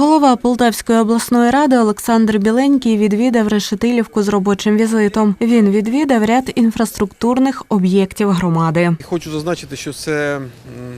Голова Полтавської обласної ради Олександр Біленький відвідав Решетилівку з робочим візитом. Він відвідав ряд інфраструктурних об'єктів громади. Хочу зазначити, що це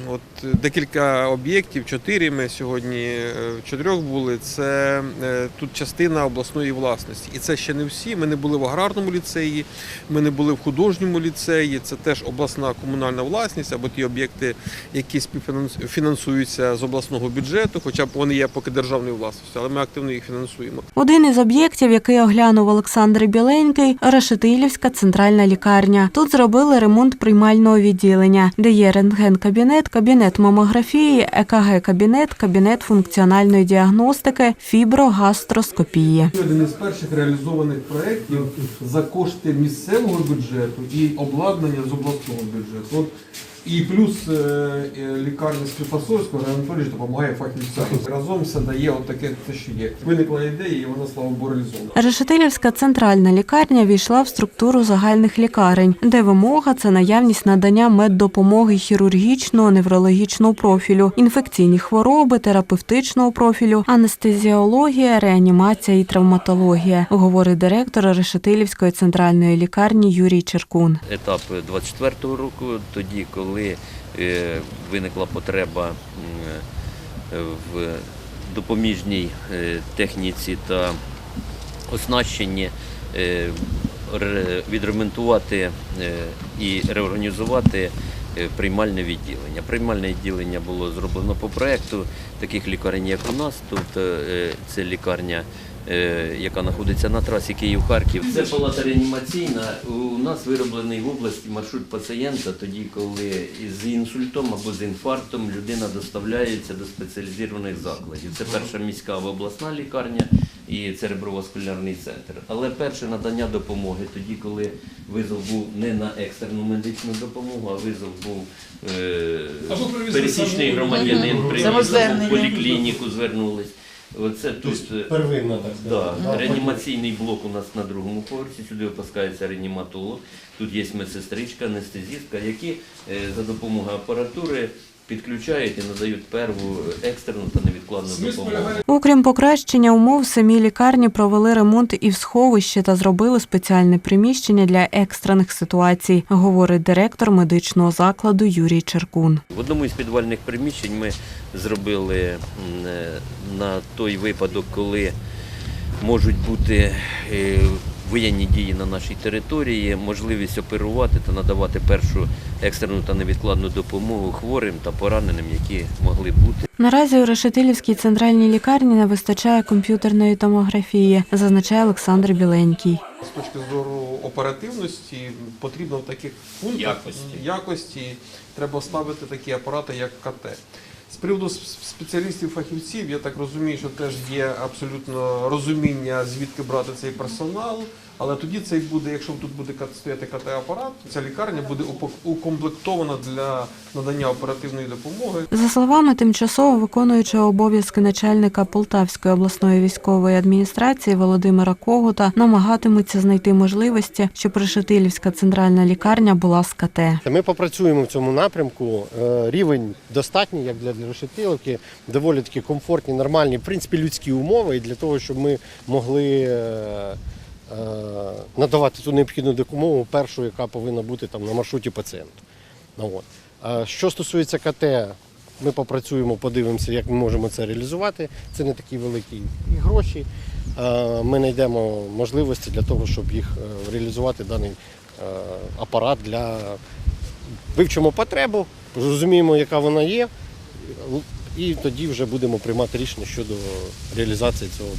от декілька об'єктів, чотири ми сьогодні е, в чотирьох були. Це е, тут частина обласної власності. І це ще не всі. Ми не були в аграрному ліцеї, ми не були в художньому ліцеї. Це теж обласна комунальна власність або ті об'єкти, які співфінансуються з обласного бюджету, хоча б вони є поки державною власністю, але ми активно їх фінансуємо. Один із об'єктів, який оглянув Олександр Біленький, Решетилівська центральна лікарня. Тут зробили ремонт приймального відділення, де є рентген-кабінет, кабінет мамографії, ЕКГ-кабінет, кабінет функціональної діагностики, фіброгастроскопії. Один із перших реалізованих проєктів за кошти місцевого бюджету і обладнання з обласного бюджету. От і плюс е, е, лікарня Склифасовського Анатолій допомагає фахівцям. Разом все дає от таке те, що є. Виникла ідея, і вона слава Богу реалізована. Решетилівська центральна лікарня війшла в структуру загальних лікарень, де вимога це наявність надання меддопомоги хірургічного, неврологічного профілю, інфекційні хвороби, терапевтичного профілю, анестезіологія, реанімація і травматологія, говорить директор Решетилівської центральної лікарні Юрій Черкун. етап 24-го року, тоді, коли е, виникла потреба е, в допоміжній е, техніці та оснащенні, відремонтувати і реорганізувати приймальне відділення. Приймальне відділення було зроблено по проекту таких лікарень, як у нас. Тут це лікарня яка знаходиться на трасі Київ-Харків. Це палата реанімаційна. У нас вироблений в області маршрут пацієнта, тоді, коли з інсультом або з інфарктом людина доставляється до спеціалізованих закладів. Це перша міська або обласна лікарня і цереброваскулярний центр. Але перше надання допомоги тоді, коли визов був не на екстрену медичну допомогу, а визов був е, пересічний громадянин, привіз в поліклініку, звернулись. Оце тут е, Первинна, так Да, реанімаційний блок у нас на другому поверсі. Сюди опускається реаніматолог. Тут є медсестричка, анестезістка, які е, за допомогою апаратури підключають і надають перву екстрену та невідкладну допомогу. Окрім покращення умов, самі лікарні провели ремонт і в сховищі та зробили спеціальне приміщення для екстрених ситуацій, говорить директор медичного закладу Юрій Черкун. В одному із підвальних приміщень ми зробили е, на той випадок, коли можуть бути е, воєнні дії на нашій території, можливість оперувати та надавати першу екстрену та невідкладну допомогу хворим та пораненим, які могли бути. Наразі у Решетилівській центральній лікарні не вистачає комп'ютерної томографії, зазначає Олександр Біленький. З точки зору оперативності потрібно в таких пунктах Якості. якості треба ставити такі апарати, як КТ. З приводу спеціалістів фахівців, я так розумію, що теж є абсолютно розуміння, звідки брати цей персонал. Але тоді цей буде, якщо тут буде стояти КТ-апарат, ця лікарня буде укомплектована для надання оперативної допомоги. За словами тимчасово виконуючого обов'язки начальника Полтавської обласної військової адміністрації Володимира Когута, намагатимуться знайти можливості, щоб Решетилівська центральна лікарня була з КТ. Ми попрацюємо в цьому напрямку. Е, Рівень достатній, як для решетиловки, доволі таки комфортні, нормальні, в принципі, людські умови і для того, щоб ми могли е, надавати ту необхідну допомогу, першу, яка повинна бути там на маршруті пацієнту. Ну, от. Що стосується КТ, ми попрацюємо, подивимося, як ми можемо це реалізувати. Це не такі великі гроші. Е, Ми знайдемо можливості для того, щоб їх е, реалізувати даний е, апарат для вивчимо потребу, зрозуміємо, яка вона є, і тоді вже будемо приймати рішення щодо реалізації цього,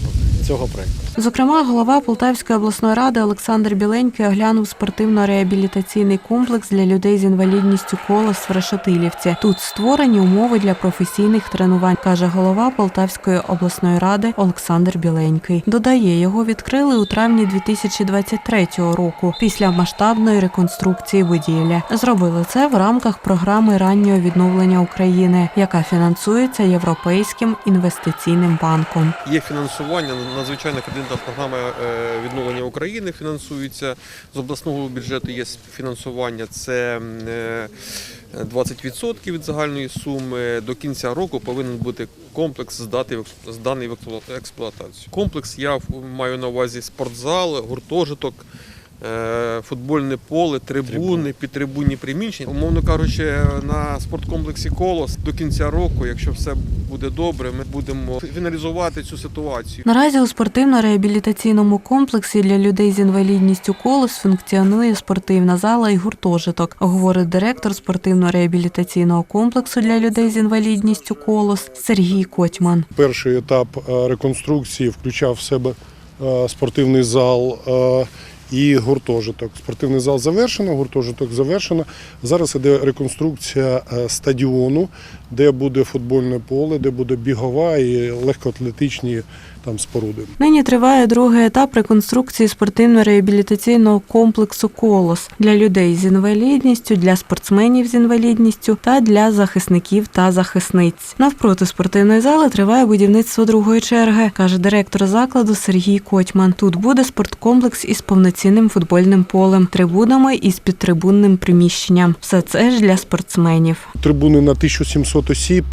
цього проєкту. Зокрема, голова Полтавської обласної ради Олександр Біленький оглянув спортивно-реабілітаційний комплекс для людей з інвалідністю колес в Решетилівці. Тут створені умови для професійних тренувань, каже голова Полтавської обласної ради Олександр Біленький. Додає, його відкрили у травні 2023 року після масштабної реконструкції будівлі. Зробили це в рамках програми раннього відновлення України, яка фінансується Європейським інвестиційним банком. Є фінансування надзвичайна кредитна програма е, відновлення України фінансується. З обласного бюджету є фінансування. Це м, е, 20% від загальної суми. До кінця року повинен бути комплекс здати зданий в експлуа- експлуатацію. Комплекс я маю на увазі спортзал, гуртожиток. Е, Футбольне поле, трибуни, підтрибунні приміщення. Умовно кажучи, на спорткомплексі Колос до кінця року, якщо все буде добре, ми будемо фіналізувати цю ситуацію. Наразі у спортивно-реабілітаційному комплексі для людей з інвалідністю колос функціонує спортивна зала і гуртожиток, говорить директор спортивно-реабілітаційного комплексу для людей з інвалідністю колос Сергій Котьман. Перший етап е, реконструкції включав в себе е, спортивний зал і гуртожиток. Спортивний зал завершено, гуртожиток завершено. Зараз іде реконструкція е, стадіону, де буде футбольне поле, де буде бігова і легкоатлетичні там споруди. Нині триває другий етап реконструкції спортивно-реабілітаційного комплексу Колос для людей з інвалідністю, для спортсменів з інвалідністю та для захисників та захисниць. Навпроти спортивної зали триває будівництво другої черги, каже директор закладу Сергій Котьман. Тут буде спорткомплекс із повноцінним футбольним полем, трибунами і з підтрибунним приміщенням. Все це ж для спортсменів. Трибуни на 1700 осіб.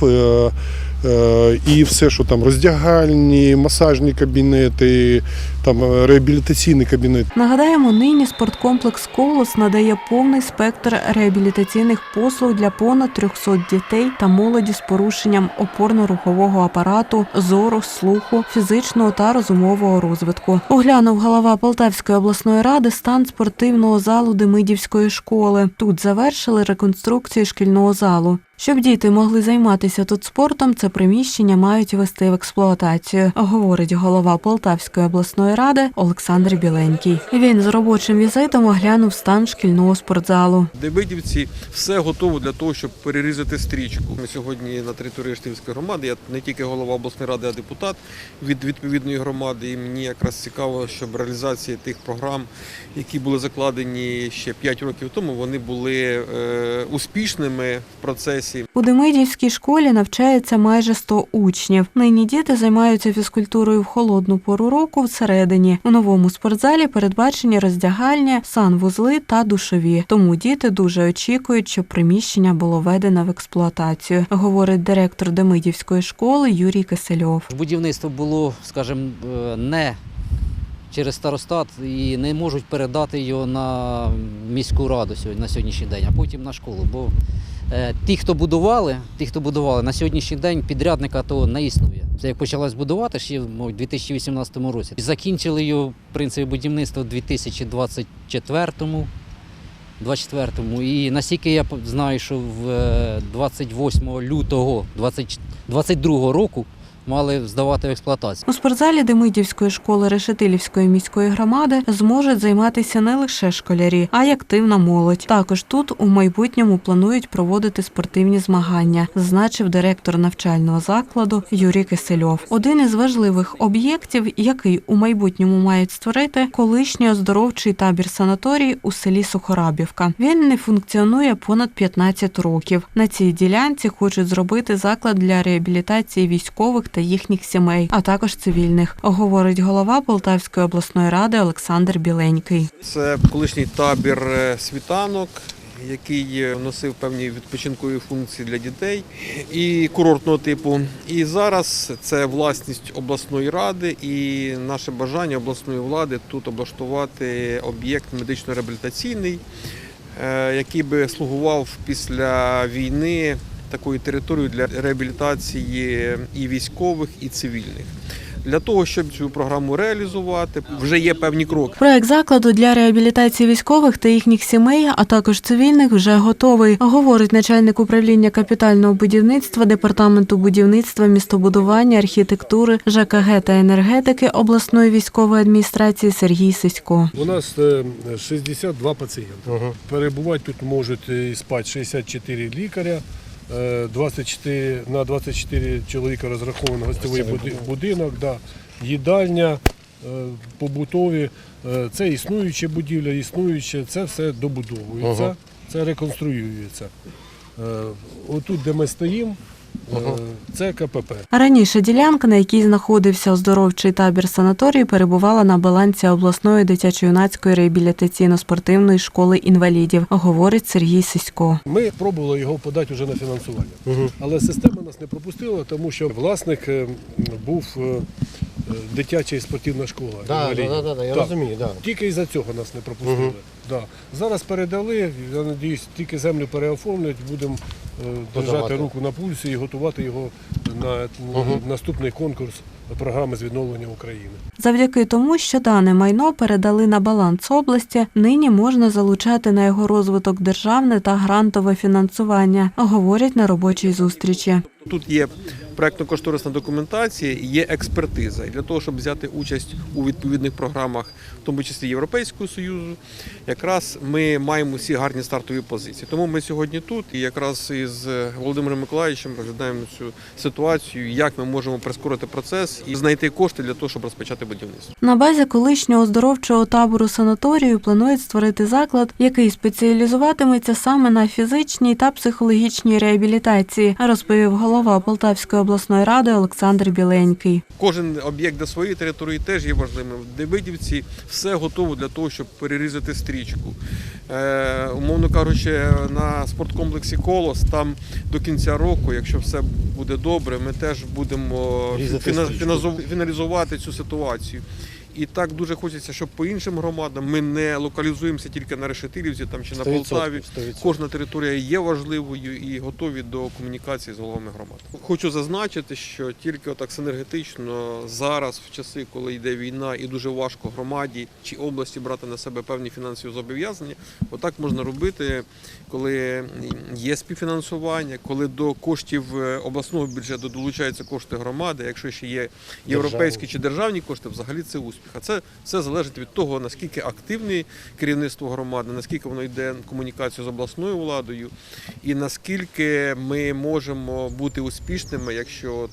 Е, І все, що там роздягальні, масажні кабінети, там е, реабілітаційний кабінет. Нагадаємо, нині спорткомплекс Колос надає повний спектр реабілітаційних послуг для понад 300 дітей та молоді з порушенням опорно-рухового апарату, зору, слуху, фізичного та розумового розвитку. Оглянув голова Полтавської обласної ради стан спортивного залу Демидівської школи. Тут завершили реконструкцію шкільного залу. Щоб діти могли займатися тут спортом, це приміщення мають вести в експлуатацію, говорить голова Полтавської обласної ради Олександр Біленький. Він з робочим візитом оглянув стан шкільного спортзалу. Дебидівці все готово для того, щоб перерізати стрічку. Ми сьогодні на території Штивської громади. Я не тільки голова обласної ради, а депутат від відповідної громади. І мені якраз цікаво, щоб реалізація тих програм, які були закладені ще 5 років тому, вони були е, успішними в процесі. У Демидівській школі навчається майже 100 учнів. Нині діти займаються фізкультурою в холодну пору року всередині. У новому спортзалі передбачені роздягальня, санвузли та душові. Тому діти дуже очікують, щоб приміщення було введено в експлуатацію, говорить директор Демидівської школи Юрій Кисельов. Будівництво було, скажімо, е, не через старостат і не можуть передати його на міську раду на сьогоднішній день, а потім на школу. Бо е, ті, хто будували, ті, хто будували, на сьогоднішній день підрядника того не існує. Це як почалось будувати ще у 2018 році. І закінчили його в принципі будівництво у 2024 24-му. І наскільки я знаю, що в е, 28 лютого 2022 року мали здавати в експлуатацію. У спортзалі Демидівської школи Решетилівської міської громади зможуть займатися не лише школярі, а й активна молодь. Також тут у майбутньому планують проводити спортивні змагання, зазначив директор навчального закладу Юрій Кисельов. Один із важливих об'єктів, який у майбутньому мають створити, колишній оздоровчий табір санаторій у селі Сухорабівка. Він не функціонує понад 15 років. На цій ділянці хочуть зробити заклад для реабілітації військових та їхніх сімей, а також цивільних, говорить голова Полтавської обласної ради Олександр Біленький. Це колишній табір е, світанок. Який е, носив певні відпочинкові функції для дітей і курортного типу. І зараз це власність обласної ради і наше бажання обласної влади тут облаштувати об'єкт медично-реабілітаційний, е, який би слугував після війни такою територією для реабілітації і військових, і цивільних. Для того, щоб цю програму реалізувати, вже є певні кроки. Проект закладу для реабілітації військових та їхніх сімей, а також цивільних, вже готовий, говорить начальник управління капітального будівництва департаменту будівництва, містобудування, архітектури, ЖКГ та енергетики обласної військової адміністрації Сергій Сисько. У нас е, 62 пацієнти. Перебувати тут можуть і спати 64 лікаря. Е, 24, на 24 чоловіка розрахований гостєвий будинок, да, їдальня, е, побутові. Е, Це існуюча будівля, існуюча, це все добудовується, Ага. це реконструюється. Е, Отут, де ми стоїмо, Е, Це КПП. Раніше ділянка, на якій знаходився оздоровчий табір санаторій, перебувала на балансі обласної дитячо-юнацької реабілітаційно-спортивної школи інвалідів, говорить Сергій Сисько. Ми пробували його подати вже на фінансування. Але система нас не пропустила, тому що власник е, був е, е, дитяча і спортивна школа. Да, інвалідів. да, да, да, я Так. розумію, да. Тільки із-за цього нас не пропустили. Да. Зараз передали, я сподіваюся, тільки землю переоформлять, будемо е, держати руку на пульсі і готувати його на наступний конкурс програми з відновлення України. Завдяки тому, що дане майно передали на баланс області, нині можна залучати на його розвиток державне та грантове фінансування, говорять на робочій зустрічі. Тут є проектно-кошторисна документація, і є експертиза. І для того, щоб взяти участь у відповідних програмах, в тому числі Європейського Союзу, якраз ми маємо всі гарні стартові позиції. Тому ми сьогодні тут і якраз із Володимиром Миколаївичем розглядаємо цю ситуацію, як ми можемо прискорити процес і знайти кошти для того, щоб розпочати будівництво. На базі колишнього оздоровчого табору санаторію планують створити заклад, який спеціалізуватиметься саме на фізичній та психологічній реабілітації, розповів голова Полтавської обласної ради Олександр Біленький. Кожен об'єкт на своєї території теж є важливим. В Демидівці все готово для того, щоб перерізати стрічку. Е, умовно кажучи, на спорткомплексі Колос там до кінця року, якщо все буде добре, ми теж будемо фіналізувати цю ситуацію. І так дуже хочеться, щоб по іншим громадам ми не локалізуємося тільки на Решетилівці там чи на 100%, Полтаві. 100%. Кожна територія є важливою і готові до комунікації з головами громад. Хочу зазначити, що тільки отак синергетично зараз, в часи, коли йде війна, і дуже важко громаді чи області брати на себе певні фінансові зобов'язання, отак можна робити, коли є співфінансування, коли до коштів е, обласного бюджету долучаються кошти громади. Якщо ще є європейські чи державні кошти, взагалі це успіх. А це все залежить від того, наскільки активне керівництво громади, наскільки воно йде комунікацію з обласною владою, і наскільки ми можемо бути успішними, якщо от,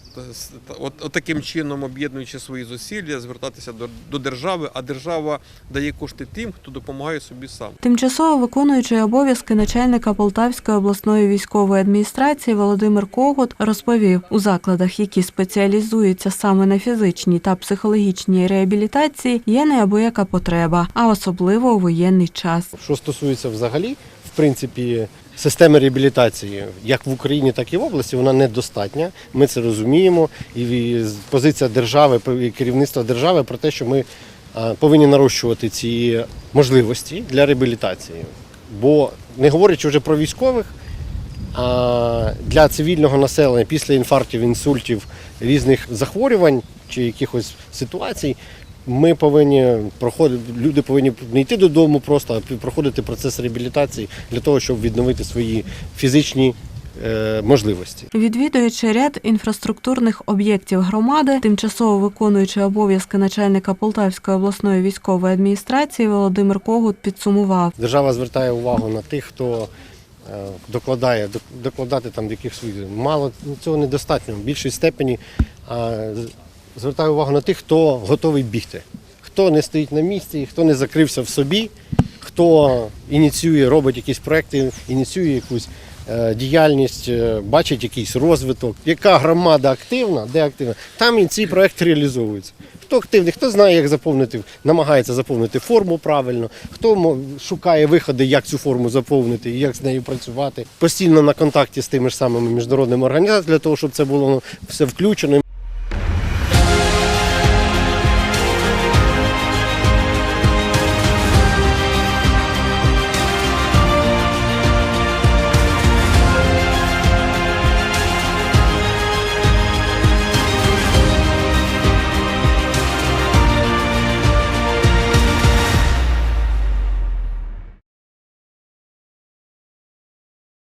от, от таким чином, об'єднуючи свої зусилля, звертатися до, до держави, а держава дає кошти тим, хто допомагає собі сам. Тимчасово виконуючий обов'язки начальника Полтавської обласної військової адміністрації Володимир Когут розповів, у закладах, які спеціалізуються саме на фізичній та психологічній реабілітації, є неабияка потреба, а особливо у воєнний час. Що стосується взагалі, в принципі, системи реабілітації, як в Україні, так і в області, вона недостатня. Ми це розуміємо. І позиція держави, і керівництва держави про те, що ми повинні нарощувати ці можливості для реабілітації. Бо не говорячи вже про військових, а для цивільного населення після інфарктів, інсультів, різних захворювань чи якихось ситуацій, ми повинні проходити, люди повинні не йти додому просто, а проходити процес реабілітації для того, щоб відновити свої фізичні е, можливості. Відвідуючи ряд інфраструктурних об'єктів громади, тимчасово виконуючи обов'язки начальника Полтавської обласної військової адміністрації Володимир Когут підсумував. Держава звертає увагу на тих, хто е, докладає, докладати там якихось своїх. Мало цього недостатньо. В більшій степені а, з- звертає увагу на тих, хто готовий бігти, хто не стоїть на місці, хто не закрився в собі, хто ініціює, робить якісь проекти, ініціює якусь е, діяльність, е, бачить якийсь розвиток. Яка громада активна, де активна, там і ці проекти реалізовуються. Хто активний, хто знає, як заповнити, намагається заповнити форму правильно, хто шукає виходи, як цю форму заповнити і як з нею працювати. Постійно на контакті з тими ж самими міжнародними організаціями для того, щоб це було все включено.